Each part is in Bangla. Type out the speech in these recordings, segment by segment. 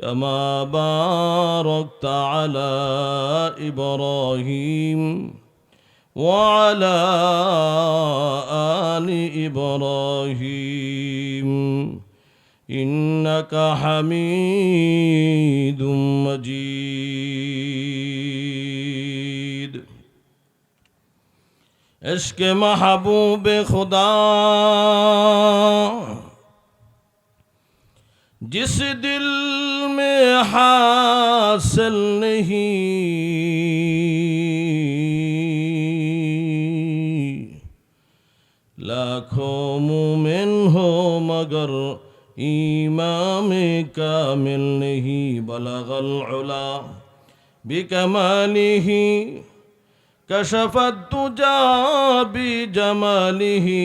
كما باركت على إبراهيم وعلى آل إبراهيم إنك حميد مجيد عشق محبوب خدا جس دل में हासिल नहीं लाखों मोमिन हो मगर इमाम कामिल नहीं बलगल उला बिकमाली ही কশফত তুজা বি জমালিহি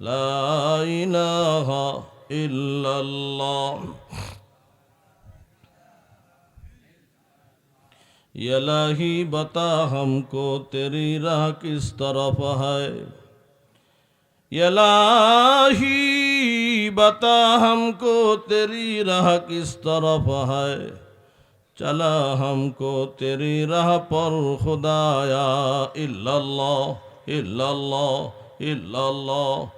لا إله إلا الله ये इलाही बता हमको तेरी राह किस तरफ है ये इलाही बता हमको तेरी राह किस तरफ है चला हमको तेरी राह पर खुदाया इल्लल्लाह इल्लल्लाह इल्लल्लाह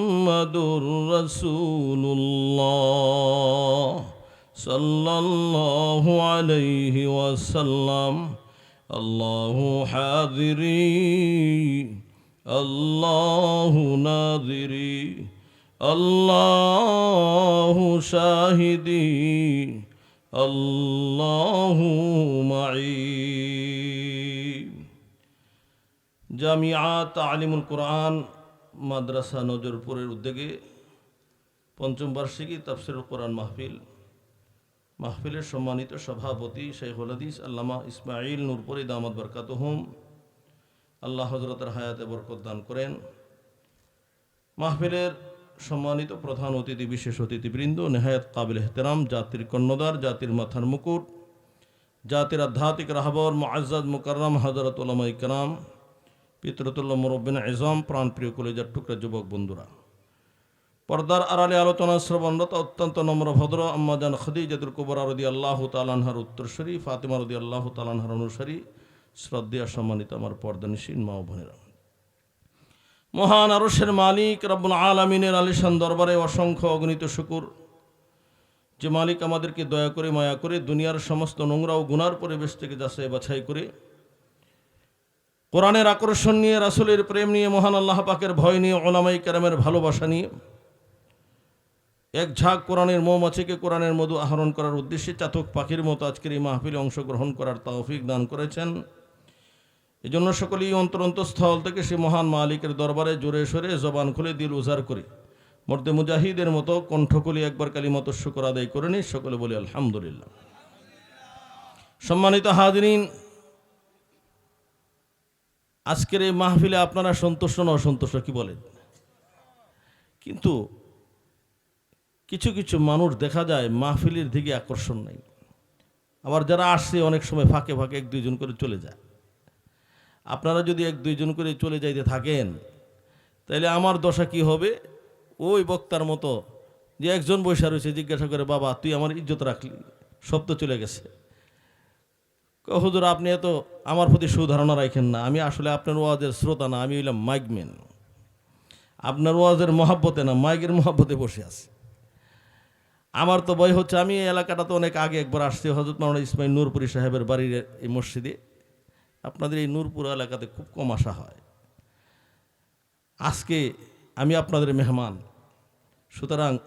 মুহাম্মাদুর রাসূলুল্লাহ সাল্লাল্লাহু আলাইহি ওয়াসাল্লাম। আল্লাহ হাজিরি আল্লাহ নাজিরি আল্লাহ শাহিদি, আল্লাহ মাই জামিয়া তালিমুল কোরআন মাদ্রাসা নজরপুরের উদ্যোগে পঞ্চম বার্ষিকী তাফসিরুল কোরআন মাহফিল। মাহফিলের সম্মানিত সভাপতি শেখুল হাদিস, আল্লামা ইসমাইল নূরপুরি দামদ বরকাতহম। আল্লাহ হজরতের হায়াতে বরকত দান করেন। মাহফিলের সম্মানিত প্রধান অতিথি, বিশেষ অতিথিবৃন্দ, নেহায়ত কাবিল এহতেরাম, জাতির কর্ণদার জাতির মাথার মুকুট, জাতির আধ্যাত্মিক রাহবর মুআজ্জাদ মুকাররম হজরত ওলামা ইকরাম পিতরতুল্লাহ মুরব্বিন এজম প্রাণপ্রিয় কলেজার টুকরা যুবক বন্ধুরা। পর্দার আড়ালে আলোচনা শ্রবণরত অত্যন্ত নম্র ভদ্র আম্মাজান খদিজাতুল কুবরা রদি আল্লাহ তালানহার উত্তরস্বরী, ফাতিমা রদি আল্লাহ তালানহার অনুসারী শ্রদ্ধা সম্মানিত আমার পর্দানিসীন মা বোনেরা। মহান আরশের মালিক রব্বুল আলমিনের আলিশান দরবারে অসংখ্য অগণিত শুকুর। যে মালিক আমাদেরকে দয়া করে, মায়া করে দুনিয়ার সমস্ত নোংরা ও গুনার পরিবেশ থেকে যাচাই বাছাই করে কোরআনের আকর্ষণ নিয়ে, রাসুলের প্রেম নিয়ে, মহান আল্লাহ পাকের ভয় নিয়ে ওলামাই কেরামের ভালোবাসা নিয়ে এক ঝাঁক কোরআনের মৌমাছিকে কোরআনের মধু আহরণ করার উদ্দেশ্যে চাতক পাখির মতো আজকের এই মাহফিলে অংশগ্রহণ করার তাওফিক দান করেছেন। এই জন্য সকলেই অন্তরন্তস্থল থেকে সে মহান মালিকের দরবারে জোরে সরে জবান খুলে দিল উজার করে। মর্দে মুজাহিদের মতো কণ্ঠকলি একবার কালী মতো শুকর আদায় করে নি সকলে বলি আলহামদুলিল্লাহ। সম্মানিত হাজরিন আজকের এই মাহফিলে আপনারা সন্তুষ্ট না অসন্তুষ্ট, কি বলেন? কিন্তু কিছু কিছু মানুষ দেখা যায় মাহফিলের দিকে আকর্ষণ নেই। আবার যারা আসছে অনেক সময় ফাঁকে ফাঁকে এক দুইজন করে চলে যায়। আপনারা যদি এক দুইজন করে চলে যাইতে থাকেন তাহলে আমার দশা কি হবে? ওই বক্তার মতো যে একজন বৈশা রয়েছে, জিজ্ঞাসা করে, বাবা, তুই আমার ইজ্জত রাখলি, সব তো চলে গেছে। হুজুর, আপনি এত আমার প্রতি সুধারণা রাখেন না। আমি আসলে আপনার ওয়াজের শ্রোতা না, আমি হইলাম মাইকম্যান আপনার ওয়াজের মহাব্বতে না, মাইকের মহাব্বতে বসে আছে। আমার তো বয় হচ্ছে, আমি এই এলাকাটা তো অনেক আগে একবার আসছি। হজরত মাওলানা ইসমাইল নূরপুরি সাহেবের বাড়ির এই মসজিদে। আপনাদের এই নূরপুর এলাকাতে খুব কম আসা হয়। আজকে আমি আপনাদের মেহমান। সুতরাং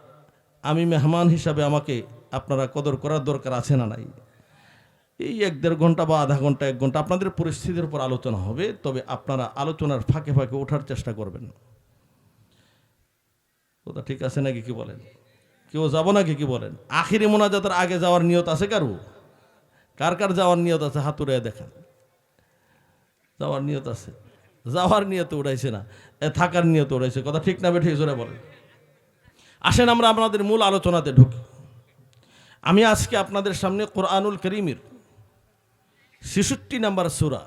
আমি মেহমান হিসাবে আমাকে আপনারা কদর করার দরকার আছে না নাই? এই এক দেড় ঘণ্টা বা আধা ঘণ্টা, এক ঘণ্টা আপনাদের পরিস্থিতির উপর আলোচনা হবে, তবে আপনারা আলোচনার ফাঁকে ফাঁকে ওঠার চেষ্টা করবেন। ওটা ঠিক আছে নাকি কি বলেন? কেউ যাব নাকি কি বলেন? আখিরি মোনাজাতের আগে যাওয়ার নিয়ত আছে কারু? কার কার যাওয়ার নিয়ত আছে? হাতুড়ে দেখান। যাওয়ার নিয়ত আছে? যাওয়ার নিয়ত উড়াইছে না। এ থাকার নিয়ত উড়াইছে। কথা ঠিক না বেঠে জোরে বলেন। আসেন আমরা আপনাদের মূল আলোচনাতে ঢুকি। আমি আজকে আপনাদের সামনে কোরআনুল করিমের ছেষট্টি নাম্বার সুরা।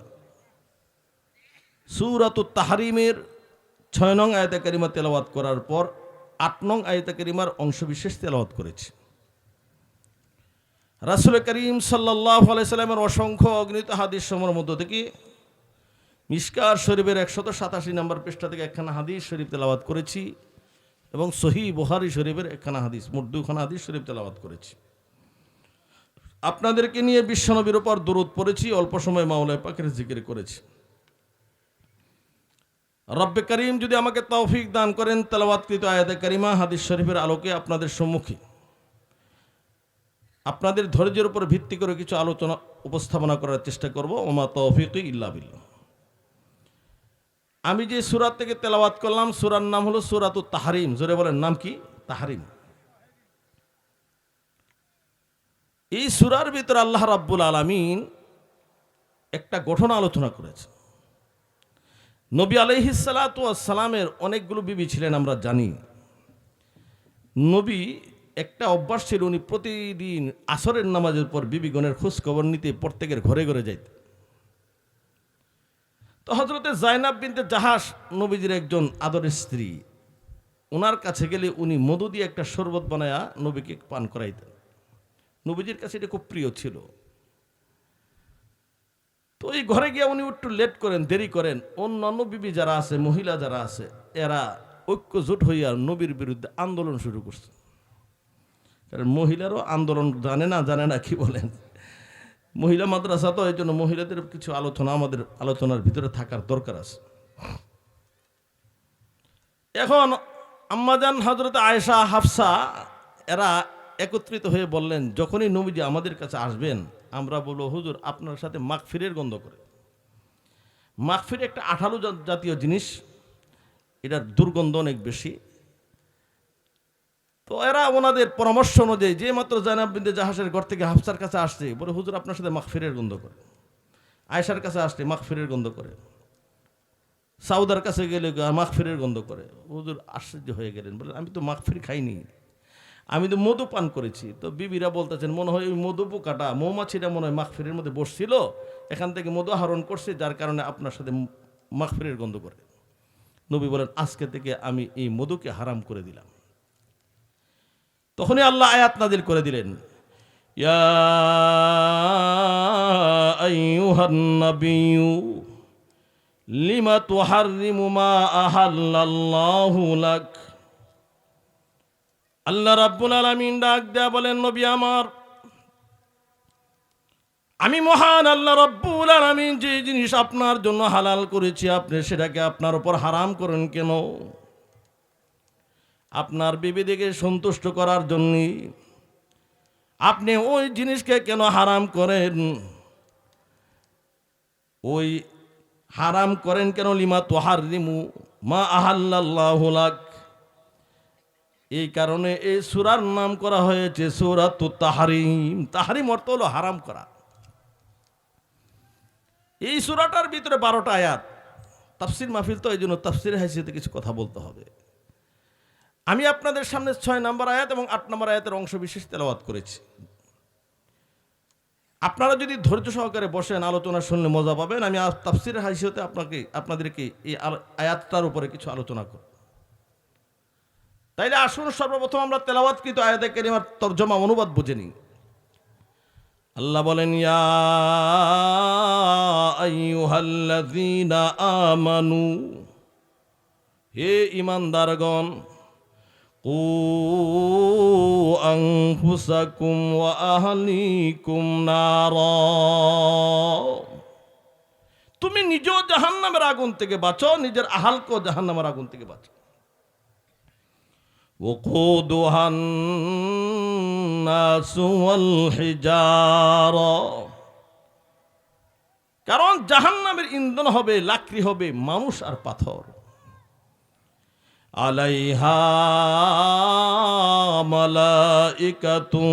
সুরাত তাহারিমের ছয় নং আয়তা করিমা তেলাওয়াত করার পর আট নং আয়তা করিমার অংশবিশেষ তেলাওয়াত করেছে। রাসুল করিম সাল্লাহ আলাইসাল্লামের অসংখ্য অগ্নিত হাদিস সময়ের মধ্য থেকে মিসকার শরীফের একশত সাতাশি নম্বর পৃষ্ঠা থেকে একখানা হাদিস শরীফ তেলাওয়াত করেছি এবং সহি বুহারি শরীফের একখানা হাদিস, মোট দুখানা হাদিস শরীফ তেলাওয়াত করেছি। আপনাদেরকে নিয়ে বিশ্বনবীর ওপর দূরত পড়েছি, অল্প সময় মাওলায় পাখির জিকির করেছি। রব্বে করিম যদি আমাকে তৌফিক দান করেন, তেলাওয়াতকৃত আয়াতে করিমা, হাদিস শরীফের আলোকে আপনাদের সম্মুখে। আপনাদের ধৈর্যের উপর ভিত্তি করে কিছু আলোচনা উপস্থাপনা করার চেষ্টা করব। ওমা তৌফিক ইল্লা বিল্লাহ। আমি যে সুরাত থেকে তেলাওয়াত করলাম, সুরার নাম হলো সুরাত তাহারিম। জোরে বলেন, নাম কি? তাহারিম। এই সুরার ভিতরে আল্লাহ রাব্বুল আলামিন একটা গঠন আলোচনা করেছে নবী আলহিসালামের অনেকগুলো বিবি ছিলেন, আমরা জানি। নবী একটা অভ্যাস ছিল, উনি প্রতিদিন আসরের নামাজের পর বিবিগণের খোঁজ খবর নিতে প্রত্যেকের ঘরে ঘরে যাইতেন। তো হজরতে জাইনাব বিনতে জাহাস নবীজির একজন আদরের স্ত্রী ওনার কাছে গেলে উনি মধু দিয়ে একটা শরবত বানায়া নবীকে পান করাইতেন। নবীজির কাছে এটা খুব প্রিয় ছিল। তো এই ঘরে গিয়ে উনি একটু লেট করেন, দেরি করেন। অন্যান্য বিবি যারা আছে, মহিলা যারা আছে, এরা ঐক্য ঐক্যজোট হইয়া নবীর বিরুদ্ধে আন্দোলন শুরু করছে। কারণ মহিলারও আন্দোলন জানে না জানে না কি বলেন। মহিলা মাদ্রাসা তো, এই জন্য মহিলাদের কিছু আলোচনা, আমাদের আলোচনার ভিতরে থাকার দরকার আছে। এখন আম্মাজান হজরত আয়েশা, হাফসা, এরা একত্রিত হয়ে বললেন, যখনই নবীজি আমাদের কাছে আসবেন, আমরা বলব, হুজুর, আপনার সাথে মাগফিরের গন্ধ করে মাগফির একটা আঠালো জাতীয় জিনিস, এটার দুর্গন্ধ অনেক বেশি। তো এরা ওনাদের পরামর্শ অনুযায়ী, যে মাত্র জানাব বিন্দু জাহাজের ঘর থেকে হাফসার কাছে আসছে, বলে, হুজুর, আপনার সাথে মাগফিরের গন্ধ করে। আয়েশার কাছে আসলে মাগফিরের গন্ধ করে। সাউদার কাছে গেলে মাগফিরের গন্ধ করে। হুজুর আশ্চর্য হয়ে গেলেন বলে আমি তো মাগফির খাইনি। আমি তো মধু পান করেছি। তো বিবিরা বলতেছেন, মনে হয় ওই মধু পোকাটা মৌমাছিটা মনে হয় মাখফিরের মধ্যে বসছিল, এখান থেকে মধু আহরণ করছে, যার কারণে আপনার সাথে মাখফিরের গন্ধ করে। নবী বলেন, আজকে থেকে আমি এই মধুকে হারাম করে দিলাম। তখনই আল্লাহ আয়াত নাদিল করে দিলেন লিমা তুহাররিমু মা আহাল্লাল্লাহু লাক? আল্লাহ রাব্বুল আলামিন ডাক দেয়া বলেন, নবী আমার, আমি মহান আল্লাহ রব্বুল আলামিন, যে জিনিস আপনার জন্য হালাল করেছি, আপনি সেটাকে আপনার উপর হারাম করেন কেন? আপনার বিবিদিকে সন্তুষ্ট করার জন্যই আপনি ওই জিনিসকে কেন হারাম করেন? ওই হারাম করেন কেন? লিমা তোহার রিমু, মা আহাল্লাহ এই কারণে এই সুরার নাম করা হয়েছে সুরাত তাহারিম। তাহারিম অর্থ হলো হারাম করা। এই সুরাটার ভিতরে বারোটা আয়াত। তাফসির মাহফিল তো এই জন্য তাফসির হাসিতে কিছু কথা বলতে হবে। আমি আপনাদের সামনে ছয় নম্বর আয়াত এবং আট নম্বর আয়াতের অংশ বিশেষ তেলাওয়াত করেছি। আপনারা যদি ধৈর্য সহকারে বসেন, আলোচনা শুনলে মজা পাবেন। আমি আজ তাফসিরের হাসিতে আপনাকে, আপনাদেরকে এই আয়াতটার উপরে কিছু আলোচনা করব। তাইলে আসুন, সর্বপ্রথম আমরা তেলাওয়াতকৃত আয়াতে কেরিমার তর্জমা অনুবাদ বুঝে নিই। আল্লাহ বলেন, ইয়া আমানু, হে ইমানদারগণ কু আনফুসাকুম ওয়া আহলিকুম নারা। তুমি নিজেও জাহান্নামের আগুন থেকে বাঁচো নিজের আহালকেও জাহান্নামের আগুন থেকে বাঁচো وقودها الناس والحجارة কারণ জাহান্নামের ইন্ধন হবে লাকড়ি হবে মানুষ আর পাথর আলাইহা মালাইকাতুন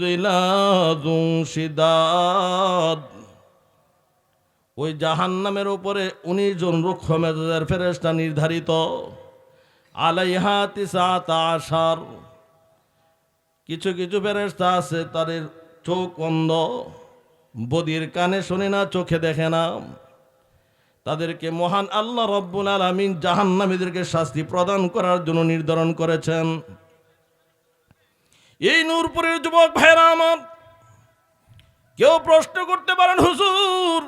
গিলাদুন শিদাদ ওই জাহান্নামের উপরে উনিশ জন রুক্ষ মেজাজের ফেরেশতা নির্ধারিত আলাইহা তিসাত কিছু কিছু ফেরেশতা আছে, তাদের চোখ অন্ধ, বদির কানে শোনে না, চোখে দেখে না। তাদেরকে মহান আল্লাহ রব্বুল আলমিন জাহান্নামীদেরকে শাস্তি প্রদান করার জন্য নির্ধারণ করেছেন। এই নূরপুরের যুবক ভাইরা আমার, কেউ প্রশ্ন করতে পারেন, হুজুর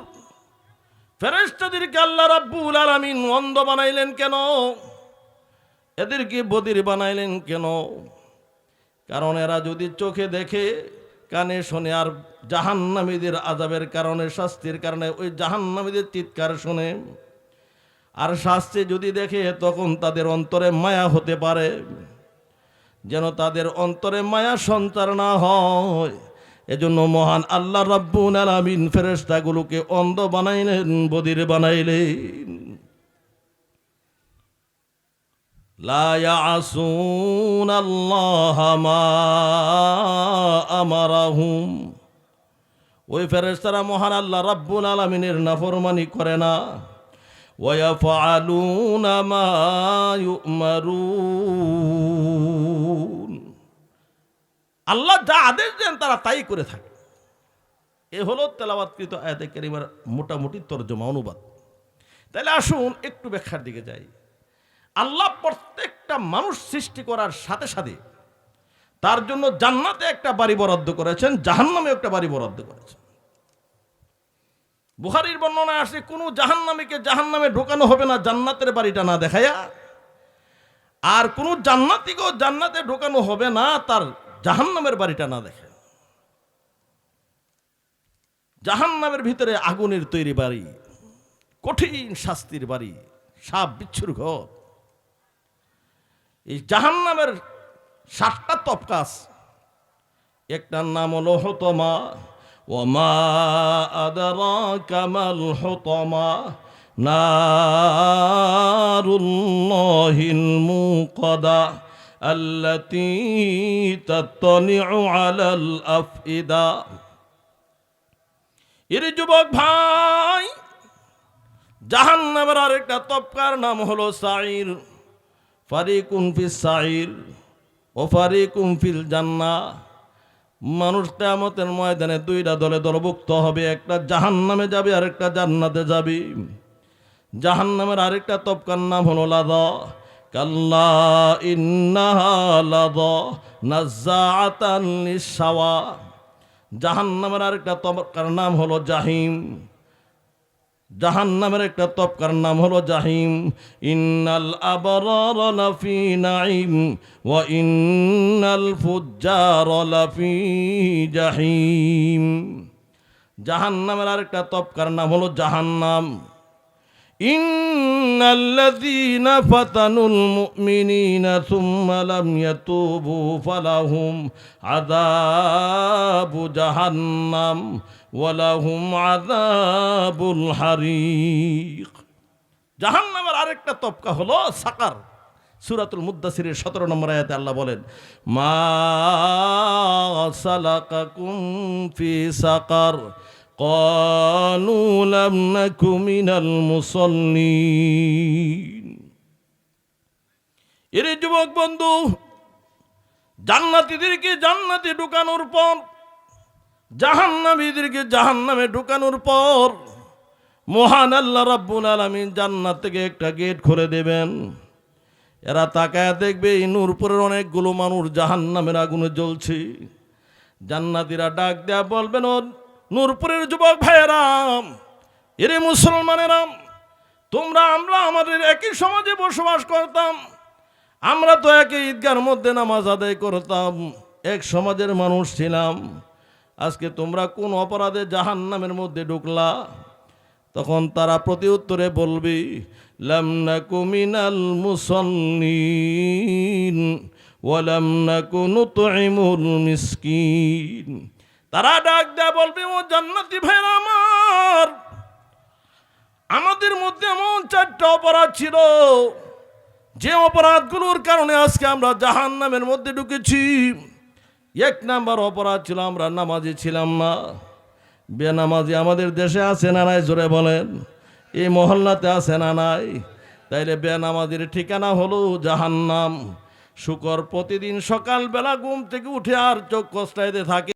ফেরেস্তাদেরকে আল্লাহ রাব্বুল আলামিন অন্ধ বানাইলেন কেন? এদেরকে বদির বানাইলেন কেন? কারণ এরা যদি চোখে দেখে, কানে শোনে, আর জাহান্নামীদের আজাবের কারণে, শাস্তির কারণে ওই জাহান্নামীদের চিৎকার শোনে, আর শাস্তি যদি দেখে, তখন তাদের অন্তরে মায়া হতে পারে। যেন তাদের অন্তরে মায়া সঞ্চার না হয়, এজন্য মহান আল্লাহ রাব্বুল আলামিন ফেরেশতাগুলোকে অন্ধ বানাইলেন, বদির বানাইলেন। লা ইয়াসুন আল্লাহ মা আমারাহুম ওই ফেরেশতারা মহান আল্লাহ রাব্বুল আলামিনের নাফরমানি করে না ويفعلون ما يؤمرون আল্লাহ যা আদেশ দেন তারা তাই করে থাকে এ হলো তেলাবাদকৃত আয়াতে কেরিমার মোটামুটি তর্জমা অনুবাদ তাহলে আসুন একটু ব্যাখ্যার দিকে যাই আল্লাহ প্রত্যেকটা মানুষ সৃষ্টি করার সাথে সাথে তার জন্য জান্নাতে একটা বাড়ি বরাদ্দ করেছেন, জাহান্নামে একটা বাড়ি বরাদ্দ করেছেন। বুহারির বর্ণনা আসে, কোনো জাহান্নামীকে জাহান্নামে ঢোকানো হবে না, জান্নাতের বাড়িটা না দেখায়া আর কোনো জান্নাতিকেও জান্নাতে ঢোকানো হবে না, তার জাহান্নামের বাড়িটা না দেখে। জাহান্নামের ভিতরে আগুনের তৈরি বাড়ি, কঠিন শাস্তির বাড়ি, সাপ বিচ্ছুর ঘর। এই জাহান্নামের সাতটা তপকাস একটার নাম হলো হতমা ওমা আদারা কামাল হতমা নারুল্লাহিল মুকদা التي تطلع على الأفئدة এর যুবক ভাই জাহান্নামের আরেকটা তপকার নাম হলো সাইর ফারিকুন ফিস সাইর ও ফারিকুম ফিল জান্না। মানুষ কেয়ামতের ময়দানে দুইটা দলে দলভুক্ত হবে, একটা জাহান্নামে যাবে, আরেকটা জান্নাতে যাবে। জাহান্নামের আরেকটা তপকার নাম হলো লাদা কাল্লা ইন্নাহা লিসাওয়া জাহান্নামের আরেকটা তপকার নাম হলো জাহিম। জাহান্নামের একটা তপকার নাম হলো জাহিম। ইন্নাল আবরার লাফি নাইম ওয়া ইন্নাল ফুজ্জার লাফি জাহিম। জাহান্নামের আরেকটা তপকার নাম হলো জাহান্নাম। إن الذين فتنوا المؤمنين ثم لم يتوبوا فلهم عذاب جهنم ولهم عذاب الحريق জাহান্নামের আরেকটা তপকা হলো সাকার সুরাতুল মুদাসিরের সতেরো নম্বর আয়াতে আল্লাহ বলেন মা সালাকাকুম ফি সাকার قالوا لم نك من المصلين এরে যুবক বন্ধু জান্নাতীদেরকে জান্নাতে ঢুকানোর পর জাহান্নামীদেরকে জাহান্নামে ঢুকানোর পর মহান আল্লাহ রাব্বুল আলামিন জান্নাত থেকে একটা গেট খুলে দেবেন এরা তাকায় দেখবে এই নূরপুরের অনেকগুলো মানুষ জাহান্নামের আগুনে জ্বলছে জান্নাতীরা ডাক দেয়া বলবেন ও নূরপুরের যুবক ভাইয়েরাম এরে মুসলমানেরাম, তোমরা আমরা আমাদের একই সমাজে বসবাস করতাম, আমরা তো একই ঈদগার মধ্যে নামাজ আদায় করতাম, এক সমাজের মানুষ ছিলাম। আজকে তোমরা কোন অপরাধে জাহান্নামের মধ্যে ঢুকলা? তখন তারা প্রতি উত্তরে বলবি, লাম নাকু মিনাল মুসল্লিন ওয়ালাম নাকু নুতইমুল মিসকিন। তারা ডাক দেয়া বলবে, ও জান্নাতি ভাইরা আমার, আমাদের মধ্যে এমন চারটা অপরাধ ছিল যে অপরাধগুলোর কারণে আজকে আমরা জাহান নামের মধ্যে ঢুকেছি। এক নাম্বার অপরাধ ছিল, আমরা নামাজি ছিলাম না। বেনামাজি আমাদের দেশে আছে না নাই, জোরে বলেন? এই মহল্লাতে আছে না নাই? তাইলে বেনামাজির ঠিকানা হলো জাহান্নাম। শুকর প্রতিদিন সকালবেলা ঘুম থেকে উঠে আর চোখ কষ্টাইতে থাকে।